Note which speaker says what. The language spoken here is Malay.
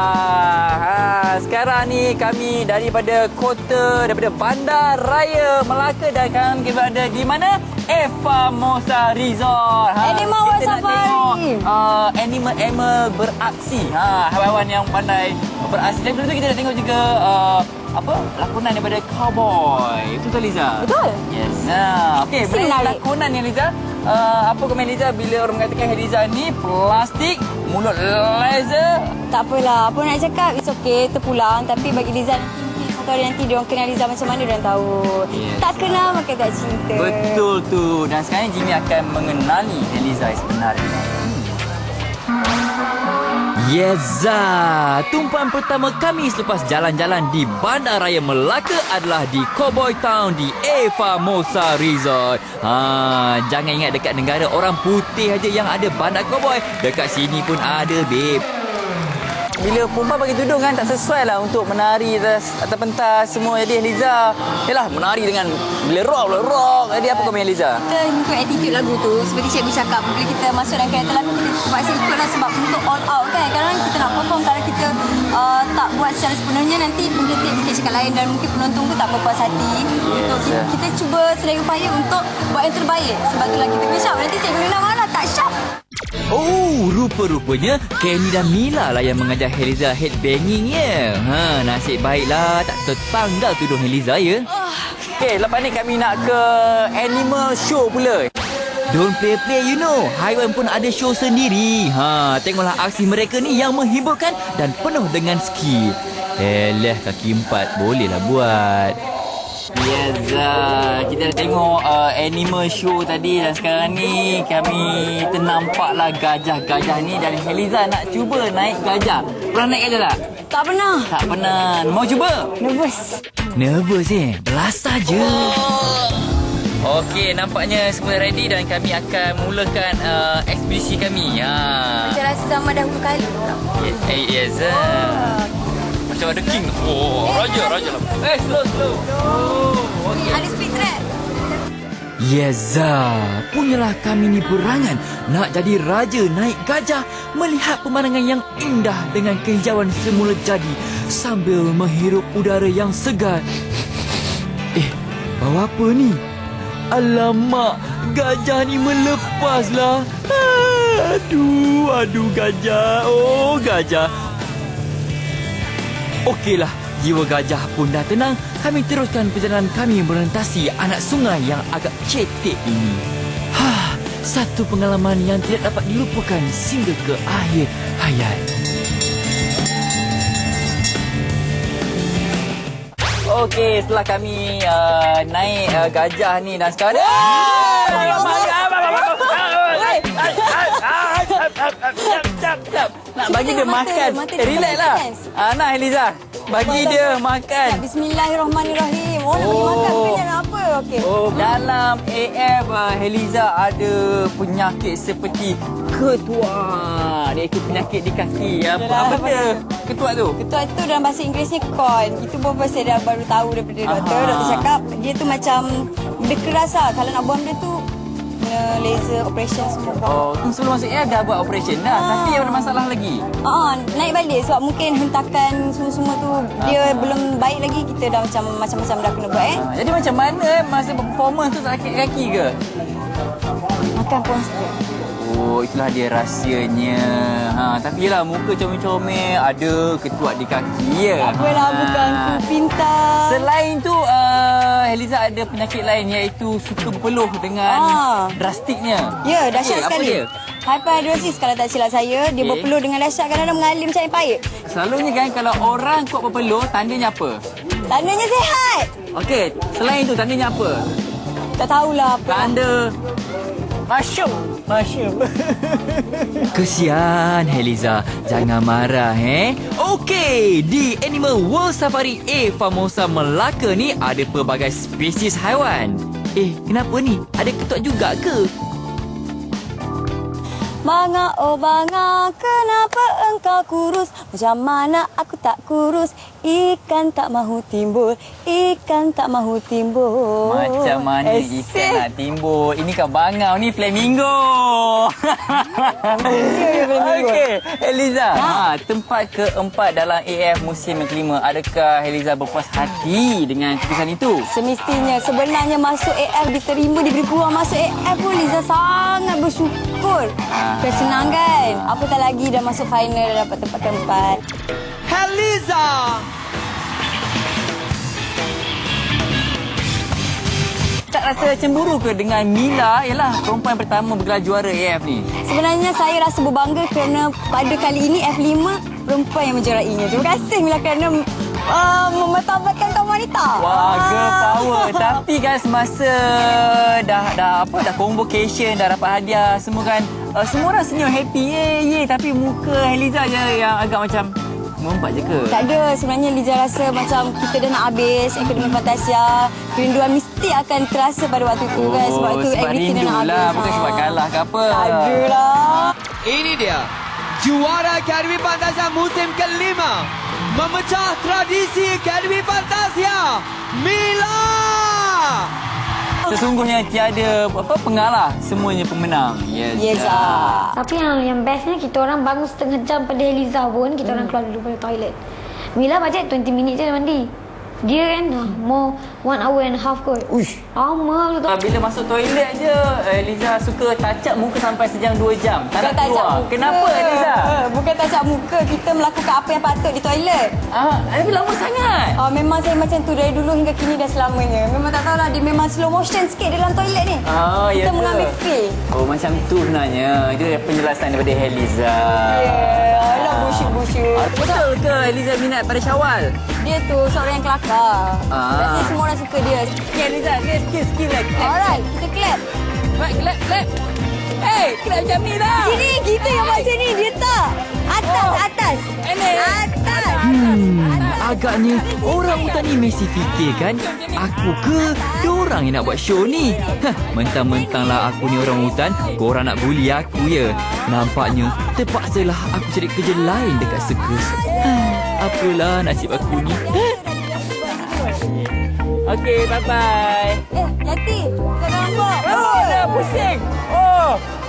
Speaker 1: Ha, sekarang ni kami daripada kota daripada Bandar Raya Melaka dan kami berada di mana? Eva Mosa Resort.
Speaker 2: Animal World
Speaker 1: kita
Speaker 2: Safari.
Speaker 1: tengok, uh, animal-animal beraksi. Ha, haiwan yang pandai beraksi. Dan betul kita nak tengok juga uh, apa lakonan daripada cowboy. Betul tak Liza?
Speaker 2: Betul.
Speaker 1: Yes. Ha, okey,
Speaker 2: Mesti
Speaker 1: mengenai
Speaker 2: menarik.
Speaker 1: lakonan ni Liza. Uh, apa komen Liza bila orang mengatakan Liza ni plastik, mulut laser,
Speaker 2: Tak apalah. Apa nak cakap, it's okay. Terpulang. Tapi bagi Liza satu hari nanti dia orang kenal Liza macam mana dia tahu.
Speaker 1: Yes.
Speaker 2: Tak kenal maka tak cinta.
Speaker 1: Betul tu. Dan sekarang Jimmy akan mengenali Eliza sebenarnya. Yeza, tumpuan pertama kami selepas jalan-jalan di Bandaraya Melaka adalah di Cowboy Town di Eva Mosa Resort. Ha, jangan ingat dekat negara orang putih aja yang ada bandar cowboy. Dekat sini pun ada, babe. Bila perempuan bagi tudung kan tak sesuai lah untuk menari atas, atas pentas semua. Jadi Eliza, yalah menari dengan bila rock, bila rock. Jadi apa komen Eliza?
Speaker 2: Kita ikut attitude lagu tu Seperti cikgu cakap. Bila kita masuk dalam kereta lagu Kita terpaksa ikut lah Sebab untuk all out kan. Kadang kita nak perform Kalau kita uh, tak buat secara sepenuhnya Nanti pendetik mungkin cakap lain. Dan mungkin penonton tu tak berpuas hati Untuk kita, kita cuba sedaya upaya Untuk buat yang terbaik. Sebab itulah kita kena sharp Nanti cikgu Lina marah tak sharp
Speaker 1: Oh, rupa-rupanya Kenny dan Mila lah yang mengajar Heliza headbanging ya. Ha, nasib baiklah tak tertang dah tuduh Heliza ya. Okay, lepas ni kami nak ke animal show pula. Don't play-play you know. Haiwan pun ada show sendiri. Ha, tengoklah aksi mereka ni yang menghiburkan dan penuh dengan skill. Eleh kaki empat bolehlah buat. Yes, uh, kita dah tengok uh, animal show tadi dan sekarang ni kami ternampaklah gajah-gajah ni dan Heliza nak cuba naik gajah. Pernah naik gajah tak?
Speaker 2: Tak pernah
Speaker 1: Tak pernah. Mau cuba?
Speaker 2: Nervous
Speaker 1: Nervous eh? Belas saja. Okey, nampaknya semua ready dan kami akan mulakan uh, ekspedisi kami. Ha.
Speaker 2: Macam rasa sama dahulu kali
Speaker 1: Yes, eh, yes. Uh. Ada king. Oh, raja, raja lah. Eh, slow, slow. Oh, okey.
Speaker 2: Ada speed trap
Speaker 1: Yeza, punyalah kami ni berangan nak jadi raja naik gajah melihat pemandangan yang indah dengan kehijauan semula jadi sambil menghirup udara yang segar. Eh, bawa apa ni? Alamak, gajah ni melepaslah. Aduh, aduh gajah. Oh, gajah. Okeylah, jiwa gajah pun dah tenang. Kami teruskan perjalanan kami melintasi anak sungai yang agak cetek ini. Ha, satu pengalaman yang tidak dapat dilupakan sehingga ke akhir hayat. Okey, setelah kami uh, naik uh, gajah ni dan sekarang... Nak bagi dia
Speaker 2: Mata,
Speaker 1: makan.
Speaker 2: mata
Speaker 1: Eh,
Speaker 2: dia
Speaker 1: relax lah.
Speaker 2: makan.
Speaker 1: Ah, Eliza. Bagi dia makan.
Speaker 2: Bismillahirrahmanirrahim Orang nak bagi
Speaker 1: Oh.
Speaker 2: makan Bukan nak apa Okey
Speaker 1: Oh, dalam AF uh, Heliza ada penyakit seperti ketua. Dia ikut penyakit di kaki. Apa,
Speaker 2: Yalah,
Speaker 1: apa benda ketua tu?
Speaker 2: Ketua tu dalam bahasa Inggerisnya con. Itu pun saya dah baru tahu daripada doktor.
Speaker 1: Aha.
Speaker 2: Doktor cakap dia tu macam dia keras lah. Kalau nak buang dia tu kena laser operation semua.
Speaker 1: Oh,
Speaker 2: Oh.
Speaker 1: sebelum masuk AF dah buat operation dah.
Speaker 2: Ah.
Speaker 1: Tapi ada masalah lagi.
Speaker 2: Ah, naik balik sebab mungkin hentakan semua-semua tu dia belum baik lagi kita dah macam macam-macam dah kena buat eh.
Speaker 1: Ah, jadi macam mana eh, masa performance tu tak sakit kaki ke?
Speaker 2: Makan pun straight.
Speaker 1: Oh, itulah dia rahsianya. Ha, tapi lah muka comel-comel, ada ketuat di kaki ya.
Speaker 2: Apalah bukan aku pintar.
Speaker 1: Selain tu, uh, Eliza ada penyakit lain iaitu suka berpeluh dengan
Speaker 2: Ah.
Speaker 1: drastiknya.
Speaker 2: Ya, dahsyat
Speaker 1: apa
Speaker 2: sekali.
Speaker 1: dia?
Speaker 2: Hyperhidrosis kalau tak silap saya, dia
Speaker 1: Okey.
Speaker 2: berpeluh dengan dahsyat kadang-kadang mengalir macam air payet.
Speaker 1: Selalunya kan kalau orang kuat berpeluh, tandanya apa?
Speaker 2: Tandanya sihat.
Speaker 1: Okey, selain tu tandanya apa?
Speaker 2: Tak tahulah apa.
Speaker 1: Tanda Masyum Masyum Kesian Heliza. Jangan marah eh? Okey Di Animal World Safari A Famosa Melaka ni Ada pelbagai spesies haiwan. Eh kenapa ni? Ada ketuk juga ke?
Speaker 2: Banga, oh banga, kenapa engkau kurus? Macam mana aku tak kurus? Ikan tak mahu timbul Ikan tak mahu timbul
Speaker 1: Macam mana
Speaker 2: Asyik.
Speaker 1: ikan nak timbul? Ini kan bangau ni flamingo. Okey, Eliza. Ha. tempat keempat dalam AF musim yang kelima. Adakah Eliza berpuas hati dengan keputusan itu?
Speaker 2: Semestinya sebenarnya masuk AF diterima diberi peluang masuk AF pun Liza sangat bersyukur.
Speaker 1: Ah.
Speaker 2: Kesenangan. Apatah lagi dah masuk final dah dapat tempat
Speaker 3: Heliza.
Speaker 1: Tak rasa cemburu ke dengan Mila? Yalah, perempuan pertama bergelar juara AF ni.
Speaker 2: Sebenarnya saya rasa berbangga kerana pada kali ini F5 perempuan yang menjerainya. Terima kasih Mila kerana uh, memertabatkan kaum wanita.
Speaker 1: Wah, girl
Speaker 2: Ah.
Speaker 1: power. Tapi kan semasa dah dah apa dah convocation, dah dapat hadiah semua kan uh, semua orang senyum happy. Ye ye, tapi muka Eliza je yang agak macam mengumpat je ke?
Speaker 2: Tak ada. Sebenarnya Liza rasa macam kita dah nak habis Akademi Fantasia. Kerinduan mesti akan terasa pada waktu itu kan. Sebab itu
Speaker 1: Oh, sebab
Speaker 2: aktiviti dah nak habis.
Speaker 1: lah, bukan sebab kalah ke apa.
Speaker 2: Tak ada lah.
Speaker 3: Ini dia juara Akademi Fantasia musim kelima memecah tradisi Akademi Fantasia Mila.
Speaker 1: Sesungguhnya tiada apa pengalah, semuanya pemenang. Yes.
Speaker 2: Yes, ah.
Speaker 4: Tapi yang yang bestnya kita orang bangun setengah jam pada Eliza pun kita orang keluar dulu pada toilet. Mila bajet 20 minit je mandi. Dia kan more one hour and a half kot.
Speaker 1: Uish.
Speaker 4: Lama tu.
Speaker 1: Ah, Bila masuk toilet je, Eliza suka touch up muka sampai sejam dua jam. Tak nak
Speaker 2: Bukan
Speaker 1: keluar.
Speaker 2: up
Speaker 1: Kenapa
Speaker 2: muka.
Speaker 1: Eliza?
Speaker 2: Bukan touch up muka. Kita melakukan apa yang patut di toilet.
Speaker 1: Ah, tapi lama sangat.
Speaker 2: Ah, memang saya macam tu dari dulu hingga kini dan selamanya. Memang tak tahulah dia memang slow motion sikit dalam toilet ni.
Speaker 1: Ah, ya
Speaker 2: Kita
Speaker 1: ke?
Speaker 2: mengambil feel.
Speaker 1: Oh, macam tu sebenarnya. Itu penjelasan daripada Eliza.
Speaker 2: Ya, yeah, alah bullshit-bullshit.
Speaker 1: Ah, betul ke Eliza minat pada Syawal?
Speaker 2: Dia tu seorang yang kelakar.
Speaker 1: Ah.
Speaker 2: Rasanya semua orang suka dia.
Speaker 1: Okay, Eliza, ni skill-skill lah. Clap,
Speaker 2: Alright, kita clap.
Speaker 1: clap, clap, clap. Hey, clap macam ni lah.
Speaker 2: Sini, kita yang macam ni. Dia tak. Atas,
Speaker 1: Oh.
Speaker 2: atas.
Speaker 1: Ini.
Speaker 2: Atas.
Speaker 1: Hmm, agaknya orang hutan ni mesti fikirkan aku ke diorang yang nak buat show ni. Hah, mentang-mentang lah aku ni orang hutan, korang nak bully aku ya. Nampaknya terpaksalah aku cari kerja lain dekat sirkus. Hah, apalah nasib aku ni. Okey, bye-bye.
Speaker 2: Eh, Yati, kau nampak? Oh, dah pusing. Oh.